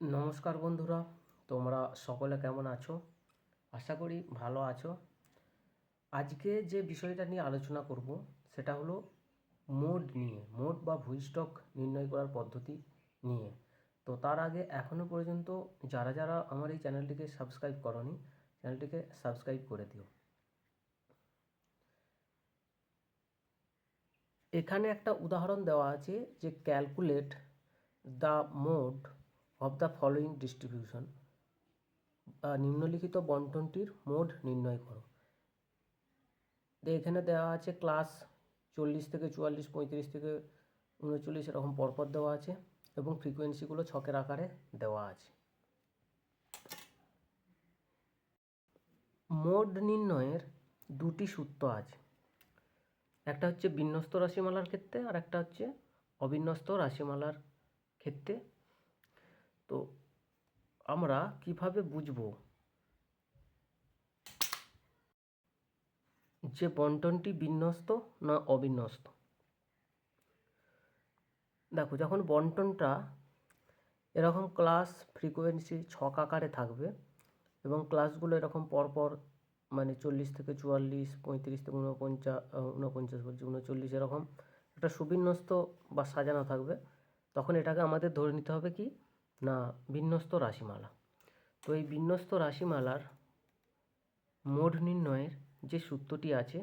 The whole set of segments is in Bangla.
নমস্কার বন্ধুরা, তোমরা সকলে কেমন আছো? আশা করি ভালো আছো। আজকে যে বিষয়টা নিয়ে আলোচনা করব, সেটা হলো মোড নিয়ে, মোড বা ভূস্টক নির্ণয় করার পদ্ধতি নিয়ে। তো তার আগে এখনও পর্যন্ত যারা যারা আমার এই চ্যানেলটিকে সাবস্ক্রাইব করনি, চ্যানেলটিকে সাবস্ক্রাইব করে দিও। এখানে একটা উদাহরণ দেওয়া আছে যে calculate the mode of the following distribution নিম্নলিখিত বন্টনটির মোড নির্ণয় করো। এখানে দেওয়া আছে ক্লাস চল্লিশ থেকে চুয়াল্লিশ, পঁয়ত্রিশ থেকে উনচল্লিশ এরকম পরপর দেওয়া আছে এবং ফ্রিকোয়েন্সিগুলো ছকের আকারে দেওয়া আছে। মোড নির্ণয়ের দুটি সূত্র আছে। একটা হচ্ছে বিন্যস্ত রাশিমালার ক্ষেত্রে আর একটা হচ্ছে অবিন্যস্ত রাশিমালার ক্ষেত্রে তো আমরা কীভাবে বুঝব? যে বন্টনটি বিন্যস্ত না অবিন্যস্ত? দেখো, যখন বন্টনটা এরকম ক্লাস ফ্রিকোয়েন্সি ছক আকারে থাকবে এবং ক্লাসগুলো এরকম পরপর মানে চল্লিশ থেকে চুয়াল্লিশ, পঁয়ত্রিশ থেকে উনপঞ্চাশ ঊনপঞ্চাশ বলছি উনচল্লিশ এরকম একটা সুবিন্যস্ত বা সাজানো থাকবে, তখন এটাকে আমাদের ধরে নিতে হবে কি? না, বিন্যস্ত রাশিমালা। তো এই বিন্যস্ত রাশিমালার মোড নির্ণয়ের যে সূত্রটি আছে,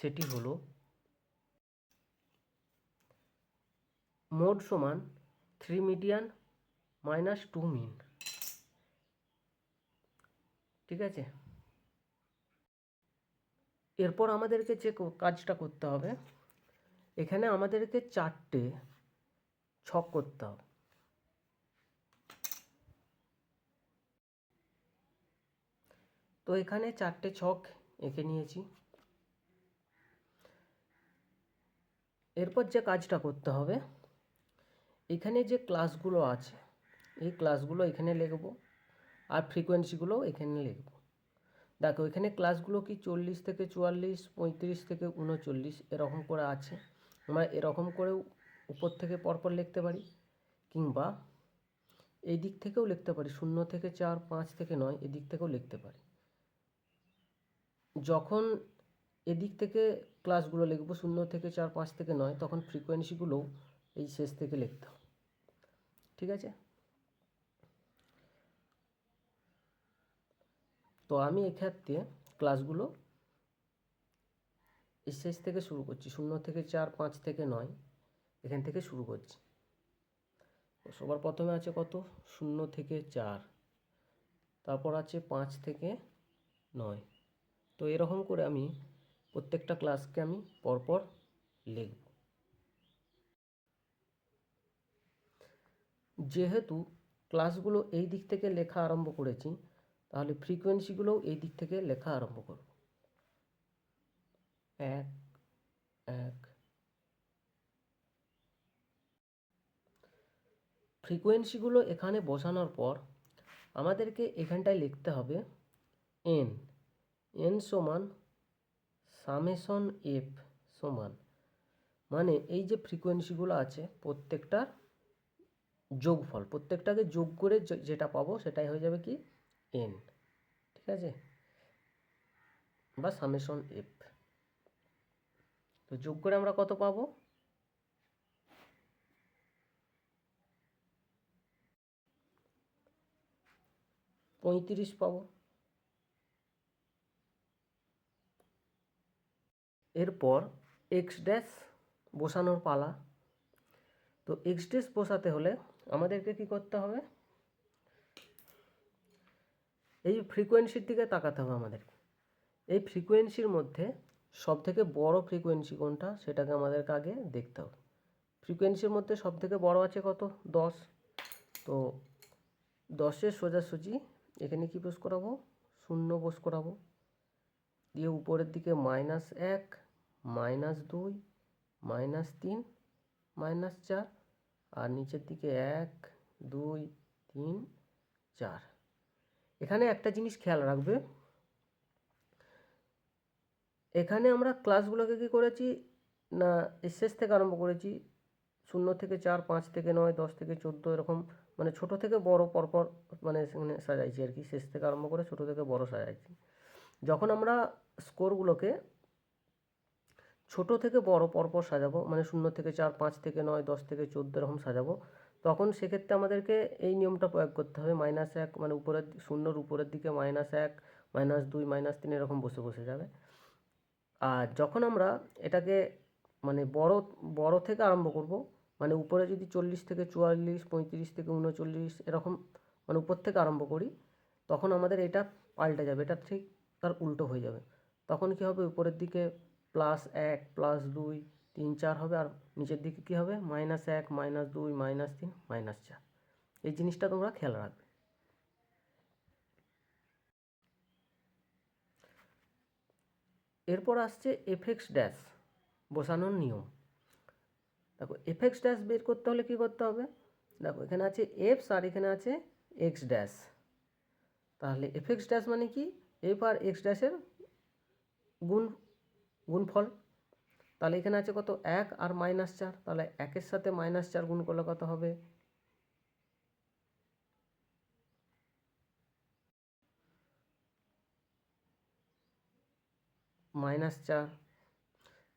সেটি হলো মোড সমান three median minus two mean ঠিক আছে? এরপর আমাদেরকে যে কাজটা করতে হবে, এখানে আমাদেরকে চারটে ছক করতে হবে। তো এখানে চারটে ছক এঁকে নিয়েছি। এরপর যে কাজটা করতে হবে, এখানে যে ক্লাসগুলো আছে, এই ক্লাসগুলো এখানে লিখব আর ফ্রিকোয়েন্সিগুলো এখানে লিখব। দেখো, এখানে ক্লাসগুলো কি চল্লিশ থেকে চুয়াল্লিশ, পঁয়ত্রিশ থেকে উনচল্লিশ এরকম করে আছে। আমরা এরকম করেও উপর থেকে পরপর লিখতে পারি কিংবা এই দিক থেকেও লিখতে পারি। শূন্য থেকে চার, পাঁচ থেকে নয়, এদিক থেকেও লিখতে পারি। যখন এদিক থেকে ক্লাসগুলো লিখব শূন্য থেকে চার, পাঁচ থেকে নয়, তখন ফ্রিকোয়েন্সিগুলোও এই শেষ থেকে লিখতে হবে। ঠিক আছে? তো আমি এক্ষেত্রে ক্লাসগুলো এই শেষ থেকে শুরু করছি, শূন্য থেকে চার, পাঁচ থেকে নয়, এখান থেকে শুরু করছি। সবার প্রথমে আছে কত? শূন্য থেকে চার, তারপর আছে পাঁচ থেকে নয়। তো এরকম করে আমি প্রত্যেকটা ক্লাসকে আমি পরপর লিখব। যেহেতু ক্লাসগুলো এই দিক থেকে লেখা আরম্ভ করেছি, তাহলে ফ্রিকোয়েন্সিগুলোও এই দিক থেকে লেখা আরম্ভ করব। এক এক। ফ্রিকোয়েন্সিগুলো এখানে বসানোর পর আমাদেরকে এখানটায় লিখতে হবে এন এন সমান সামেশন এফ সমান। মানে এই যে ফ্রিকোয়েন্সিগুলো আছে, প্রত্যেকটার যোগফল, প্রত্যেকটাকে যোগ করে যেটা পাবো সেটাই হয়ে যাবে কি? এন ঠিক আছে? বা সামেশন এফ তো যোগ করে আমরা কত পাবো? পঁয়ত্রিশ পাবো। এরপর এক্স ড্যাশ বসানোর পালা। তো এক্স ড্যাশ বসাতে হলে আমাদেরকে কি করতে হবে? এই ফ্রিকোয়েন্সির দিকে তাকাতে হবে আমাদেরকে এই ফ্রিকোয়েন্সির মধ্যে সব থেকে বড় ফ্রিকোয়েন্সি কোনটা সেটাকে আমাদেরকে আগে দেখতে হবে। ফ্রিকোয়েন্সির মধ্যে সব থেকে বড় আছে কত? দশ। তো দশের সোজাসুজি এখানে কি বস করাবো? শূন্য বস করাবো। দিয়ে উপরের দিকে মাইনাস এক। মাইনাস দুই, মাইনাস তিন, মাইনাস চার, আর নিচের দিকে এক, দুই, তিন, চার। এখানে একটা জিনিস খেয়াল রাখবে। এখানে আমরা ক্লাসগুলোকে কী করেছি? না শেষ থেকে আরম্ভ করেছি। শূন্য থেকে চার, পাঁচ থেকে নয়, দশ থেকে চোদ্দ, এরকম মানে ছোট থেকে বড় পরপর মানে সেখানে সাজাইছি আর কি। শেষ থেকে আরম্ভ করে ছোট থেকে বড় সাজাইছি। যখন আমরা স্কোরগুলোকে ছোট থেকে বড় পরপর সাজাবো মানে শূন্য থেকে চার, পাঁচ থেকে নয়, দশ থেকে চোদ্দ এরকম সাজাবো। তখন সেক্ষেত্রে আমাদেরকে এই নিয়মটা প্রয়োগ করতে হবে মাইনাস এক মানে উপরের, শূন্যর উপরের দিকে মাইনাস এক মাইনাস দুই মাইনাস তিন এরকম বসে বসে যাবে। আর যখন আমরা এটাকে মানে বড় বড় থেকে আরম্ভ করব মানে উপরে যদি চল্লিশ থেকে চুয়াল্লিশ, পঁয়ত্রিশ থেকে উনচল্লিশ এরকম মানে উপর থেকে আরম্ভ করি, তখন আমাদের এটা পাল্টে যাবে, এটা ঠিক তার উল্টো হয়ে যাবে। তখন কি হবে? উপরের দিকে প্লাস এক প্লাস দুই, তিন, চার হবে। আর নিচের দিকে কী হবে? মাইনাস এক মাইনাস দুই মাইনাস তিন মাইনাস চার। এই জিনিসটা তোমরা খেয়াল রাখবে। এরপর আসছে এফএক্স ড্যাশ বসানোর নিয়ম। দেখো এফএক্স ড্যাশ বের করতে হলে কী করতে হবে? দেখো, এখানে আছে এফস আর এখানে আছে এক্স ড্যাশ তাহলে এফএক্স ড্যাশ মানে কি? এফ আর এক্স ড্যাশের গুণ গুণফল। তাহলে এখানে আছে কত? এক আর মাইনাস চার। তাহলে একের সাথে মাইনাস চার গুণ করলে কত হবে? মাইনাস চার।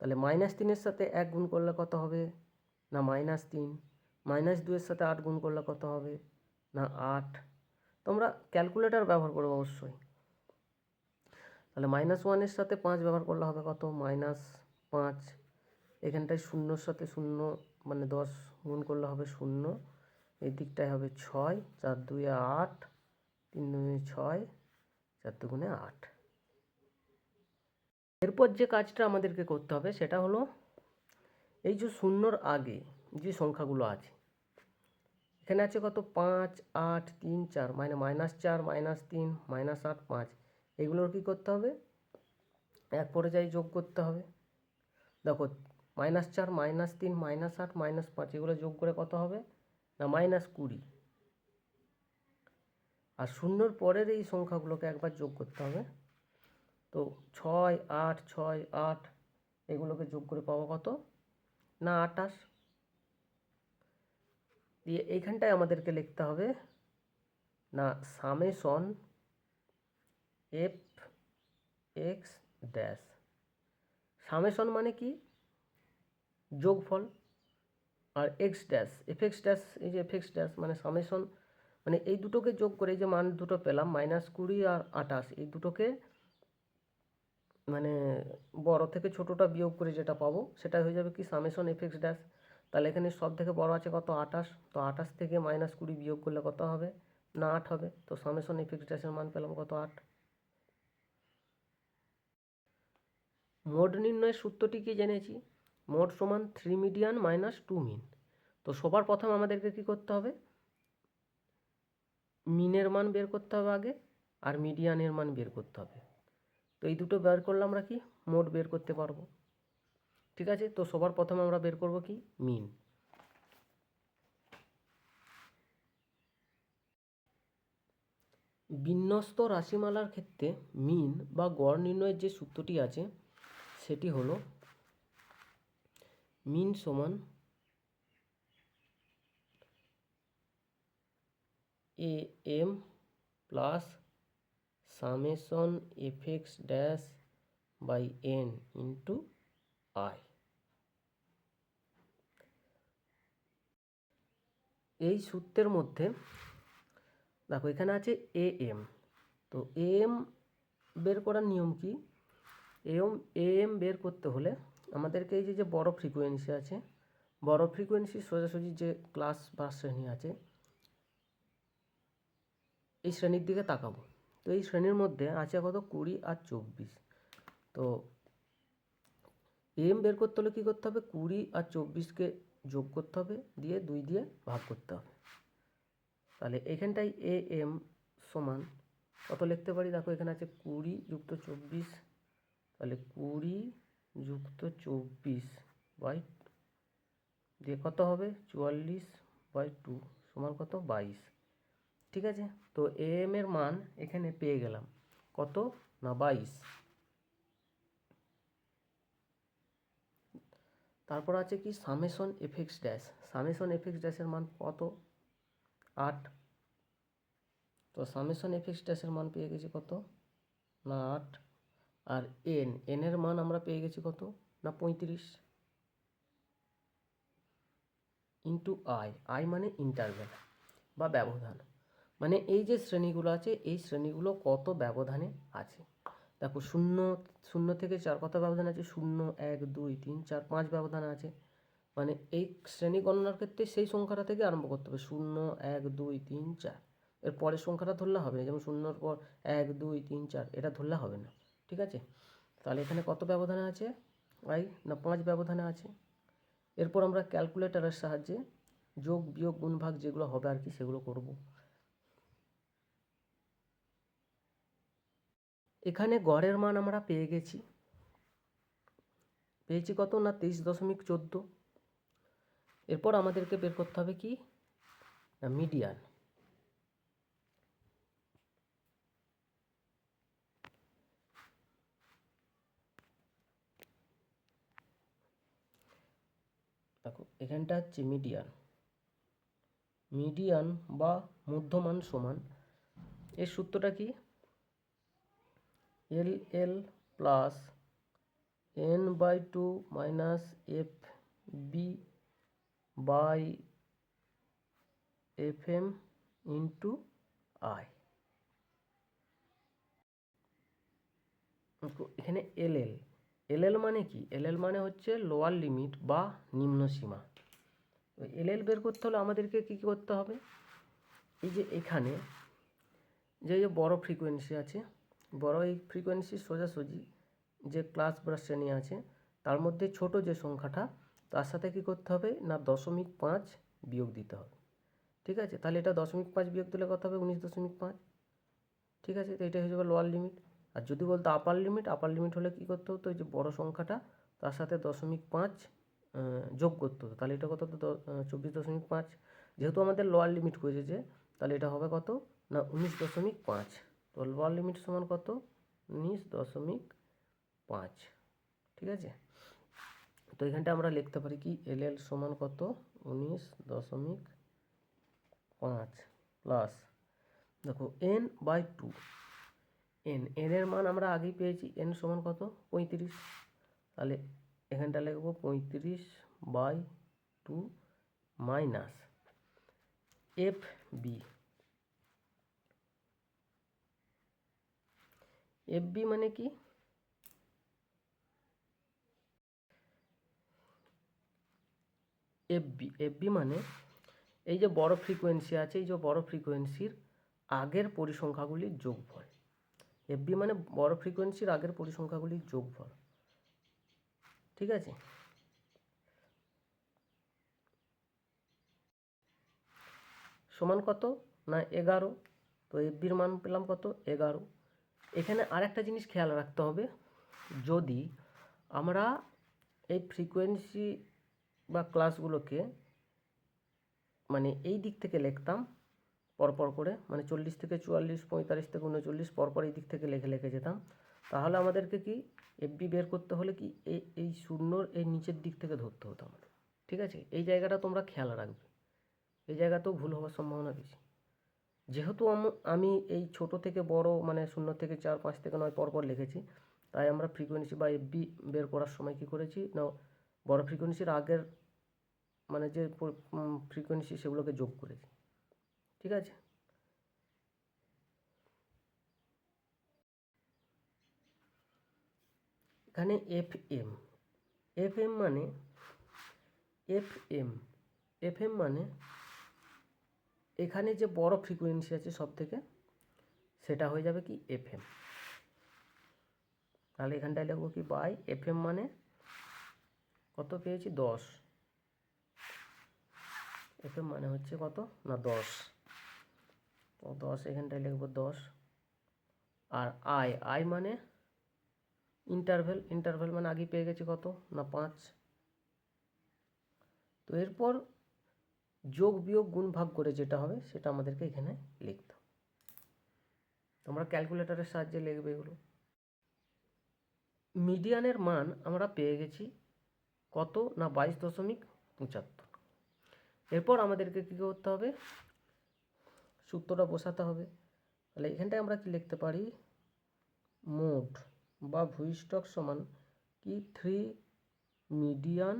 তাহলে মাইনাস তিনের সাথে এক গুণ করলে কত হবে? না মাইনাস তিন। মাইনাস দুইয়ের সাথে আট গুণ করলে কত হবে? না, আট। তোমরা ক্যালকুলেটর ব্যবহার করবে অবশ্যই। তাহলে মাইনাস ওয়ানের সাথে পাঁচ ব্যবহার করলে হবে কত? মাইনাস পাঁচ। এখানটায় শূন্যর সাথে শূন্য মানে দশ গুণ করলে হবে শূন্য। এই দিকটায় হবে ছয়, চার দুয়ে আট, তিন দুয়ে ছয়, চার দুগুণে আট। এরপর যে কাজটা আমাদেরকে করতে হবে সেটা হলো, এই যে শূন্যর আগে যে সংখ্যাগুলো আছে, এখানে আছে কত? পাঁচ, আট, তিন, চার মানে মাইনাস চার মাইনাস তিন মাইনাস আট, পাঁচ। এগুলোর কী করতে হবে? এক পর্যায়ে যোগ করতে হবে। দেখো মাইনাস চার মাইনাস তিন মাইনাস আট মাইনাস পাঁচ, এগুলো যোগ করে কত হবে? না মাইনাস কুড়ি। আর শূন্যর পরের এই সংখ্যাগুলোকে একবার যোগ করতে হবে। তো ছয়, আট ছয়, আট, এগুলোকে যোগ করে পাবো কত? না আটাশ দিয়ে এইখানটায় আমাদেরকে লিখতে হবে, না, summation F X dash summation মানে কি? যোগফল আর X dash F X dash এই যে এফ এক্স ড্যাশ মানে সামেশন মানে এই দুটোকে যোগ করে যে মান দুটো পেলাম মাইনাস কুড়ি আর আটাশ এই দুটোকে মানে বড় থেকে ছোটোটা বিয়োগ করে যেটা পাবো সেটা হয়ে যাবে কি সামেশন এফ এক্স ড্যাশ তাহলে এখানে সব থেকে বড় আছে কত? আটাশ তো আটাশ থেকে মাইনাস কুড়ি বিয়োগ করলে কত হবে? না আট হবে, তো সামেশন এফ এক্স ড্যাশের মান পেলাম কত? আট। মোড নির্ণয়ের সূত্রটি কি জেনেছি? মোড সমান three median minus two mean তো সবার প্রথম আমাদেরকে কি করতে হবে? মিনের মান বের করতে হবে আগে, আর মিডিয়ানের মান বের করতে হবে। তো এই দুটো বের করলে আমরা কি? মোড বের করতে পারব। ঠিক আছে? তো সবার প্রথমে আমরা বের করব কি? মিন বিন্যস্ত রাশিমালার ক্ষেত্রে মিন বা গড় নির্ণয়ের যে সূত্রটি আছে সেটি হলো মিন সমান A M plus summation F X dash by N into I. এই সূত্রের মধ্যে দেখো এখানে আছে এ এম। তো এ এম বের করার নিয়ম কি? এম এ এম বের করতে হলে আমাদেরকে এই যে যে বড় ফ্রিকোয়েন্সি আছে, বড় ফ্রিকোয়েন্সি সোজাসুজি যে ক্লাস বা শ্রেণি আছে, এই শ্রেণির দিকে তাকাবো। তো এই শ্রেণির মধ্যে আছে কত? কুড়ি আর চব্বিশ। তো এম বের করতে হলে কী করতে হবে? কুড়ি আর চব্বিশকে যোগ করতে হবে, দিয়ে দুই দিয়ে ভাগ করতে হবে। তাহলে এখানটায় এ এম সমান কত লিখতে পারি? দেখো এখানে আছে কুড়ি যুক্ত চব্বিশ তাহলে কুড়ি যুক্ত চব্বিশ বাই দিয়ে কত হবে? চুয়াল্লিশ বাই টু সমান কত? বাইশ। ঠিক আছে? তো এম এর মান এখানে পেয়ে গেলাম। কত? না, বাইশ। তারপর আছে কি? Summation F X dash. Summation F X ড্যাশের মান কত? আট। তো সামেশন এফেক্স ড্যাশের মান পেয়ে গেছি কত? না, আট। আর এন এনের মান আমরা পেয়ে গেছি কত? না, পঁয়ত্রিশ? ইন্টু আই আই মানে ইন্টারভেল বা ব্যবধান। মানে এই যে শ্রেণীগুলো আছে, এই শ্রেণীগুলো কত ব্যবধানে আছে? দেখো, শূন্য শূন্য থেকে চার কত ব্যবধান আছে? শূন্য, এক, দুই, তিন, চার, পাঁচ ব্যবধান আছে। মানে এই শ্রেণি গণনার ক্ষেত্রে সেই সংখ্যাটা থেকে আরম্ভ করতে হবে। শূন্য, এক, দুই, তিন, চার। এর পরের সংখ্যাটা ধরলে হবে না। যেমন শূন্যর পর এক, দুই, তিন, চার, এটা ধরলে হবে না। ঠিক আছে? তাহলে এখানে কত ব্যবধানে আছে? আই না পাঁচ ব্যবধানে আছে? এরপর আমরা ক্যালকুলেটরের সাহায্যে যোগ, বিয়োগ, গুণ, ভাগ যেগুলো হবে আর কি সেগুলো করব। এখানে গড়ের মান আমরা পেয়ে গেছি। পেয়েছি কত না তেইশ দশমিক চোদ্দ? এরপর আমাদেরকে বের করতে হবে কি? মিডিয়ান। দেখো, এখানটা হচ্ছে মিডিয়ান মিডিয়ান বা মধ্যমান সমান, এর সূত্রটা কি? L L plus N by two minus F B by F M into I এখানে এল এল এল এল মানে কি? এল এল মানে হচ্ছে লোয়ার লিমিট বা নিম্ন সীমা। এল এল বের করতে হলে আমাদেরকে কী কী করতে হবে? এই যে এখানে যে যে বড় ফ্রিকোয়েন্সি আছে, বড় এই ফ্রিকোয়েন্সির সোজাসুজি যে ক্লাস বা শ্রেণি আছে, তার মধ্যে ছোট যে সংখ্যাটা, তার সাথে কী করতে হবে? না দশমিক পাঁচ বিয়োগ দিতে হবে। ঠিক আছে? তাহলে এটা দশমিক পাঁচ বিয়োগ দিলে কত হবে? উনিশ দশমিক পাঁচ। ঠিক আছে? তো এটা হয়ে যাবে লোয়ার লিমিট আর যদি বলতো আপার লিমিট আপার লিমিট হলে কী করতে হতো? ওই যে বড় সংখ্যাটা, তার সাথে দশমিক পাঁচ যোগ করতে হতো। তাহলে এটা কত হতো? চব্বিশ দশমিক পাঁচ। যেহেতু আমাদের লোয়ার লিমিট যে, তাহলে এটা হবে কত? না, উনিশ দশমিক পাঁচ। তো লোয়ার লিমিট সমান কত? উনিশ দশমিক পাঁচ। ঠিক আছে? তো এখানটা আমরা লিখতে পারি কি? এল এল সমান কত? উনিশ দশমিক পাঁচ প্লাস, দেখো N by two N N এর মান আমরা আগেই পেয়েছি। এন সমান কত? পঁয়ত্রিশ। তাহলে এখানটা লিখব পঁয়ত্রিশ by two minus F B. F B মানে কি? এফ বি এফ বি মানে এই যে বড় ফ্রিকোয়েন্সি আছে, এই যে বড় ফ্রিকোয়েন্সির আগের পরিসংখ্যাগুলির যোগফল। এফবি মানে বড় ফ্রিকোয়েন্সির আগের পরিসংখ্যাগুলির যোগফল। ঠিক আছে? সমান কত না এগারো? তো এফবির মান পেলাম কত? এগারো। এখানে আরেকটা জিনিস খেয়াল রাখতে হবে, যদি আমরা এই ফ্রিকোয়েন্সি বা ক্লাসগুলোকে মানে এই দিক থেকে লিখতাম পরপর করে মানে চল্লিশ থেকে চুয়াল্লিশ, পঁয়তাল্লিশ থেকে উনচল্লিশ পরপর এই দিক থেকে লেখে লেখে যেতাম। তাহলে আমাদেরকে কি এফবি বের করতে হলে কি এই এই শূন্যর এই নিচের দিক থেকে ধরতে হতো আমাদের। ঠিক আছে? এই জায়গাটা তোমরা খেয়াল রাখবে। এই জায়গাতেও ভুল হওয়ার সম্ভাবনা বেশি। যেহেতু আমি এই ছোট থেকে বড় মানে শূন্য থেকে চার, পাঁচ থেকে নয় পরপর লিখেছি, তাই আমরা ফ্রিকোয়েন্সি বা এফবি বের করার সময় কি করেছি? না, বড় ফ্রিকোয়েন্সির আগের মানে যে ফ্রিকোয়েন্সি সেগুলোকে যোগ করেছি। ঠিক আছে? এখানে এফ এম এফ এম মানে এফ এম এফ এম মানে এখানে যে বড় ফ্রিকোয়েন্সি আছে সব থেকে সেটা হয়ে যাবে কি এফ এম তাহলে এখানটায় লিখব কি বাই এফ এম মানে কত পেয়েছি? দশ। এফ এম মানে হচ্ছে কত? না, দশ। তো দশ, এখানটায় লিখব দশ। আর আই আই মানে ইন্টারভেল ইন্টারভেল মানে আগে পেয়ে গেছি কত? না, পাঁচ। তো এরপর যোগ, বিয়োগ, গুণ, ভাগ করে যেটা হবে সেটা আমাদেরকে এখানে লিখতে তোমরা ক্যালকুলেটরের সাহায্যে লিখবে এগুলো। মিডিয়ানের মান আমরা পেয়ে গেছি কত? না, বাইশ দশমিক পঁচাত্তর। এরপর আমাদেরকে কী করতে হবে? সূত্রটা বসাতে হবে। তাহলে এখানটায় আমরা কি লিখতে পারি? মোট বা ভূস্টক সমান কি? Three median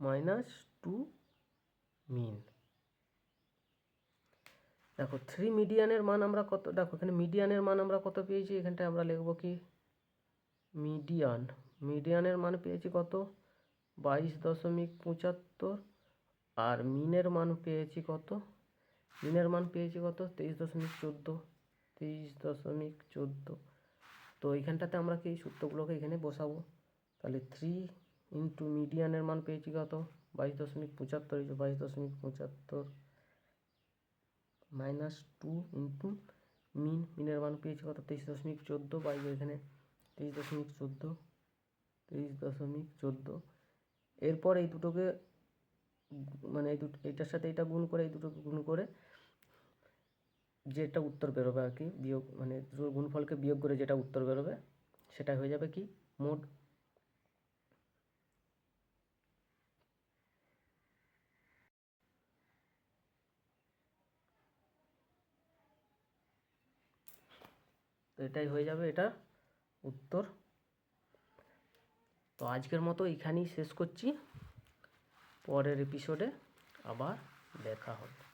minus two mean দেখো থ্রি মিডিয়ানের মান আমরা কত দেখো, এখানে মিডিয়ানের মান আমরা কত পেয়েছি? এখানটায় আমরা লিখব কি? মিডিয়ান মিডিয়ানের মান পেয়েছি কত? বাইশ দশমিক পঁচাত্তর আর মিনের মান পেয়েছি কত? মিনের মান পেয়েছি কত? তেইশ দশমিক চোদ্দ। তেইশ দশমিক চোদ্দ। তো এইখানটাতে আমরা কি এই সূত্রগুলোকে এখানে বসাবো? তাহলে থ্রি ইন্টু মিডিয়ানের মান পেয়েছি কত? বাইশ দশমিক পঁচাত্তর এই বাইশ দশমিক পঁচাত্তর মাইনাস টু ইন্টু মিন মিনের মান পেয়েছি কত? তেইশ দশমিক চোদ্দ বাই এখানে তেইশ দশমিক চোদ্দ। তেইশ দশমিক চোদ্দ। এরপর এই দুটোকে মানে এই দুটো এইটার সাথে এটা গুণ করে, এই দুটোকে গুণ করে যেটা উত্তর বেরোবে আর কি, বিয়োগ মানে দুটোর গুণফলকে বিয়োগ করে যেটা উত্তর বেরোবে, সেটা হয়ে যাবে কি? মোট তো এটাই হয়ে যাবে এটা উত্তর। তো আজকের মতো এখানেই শেষ করছি। পরের এপিসোডে আবার দেখা হবে।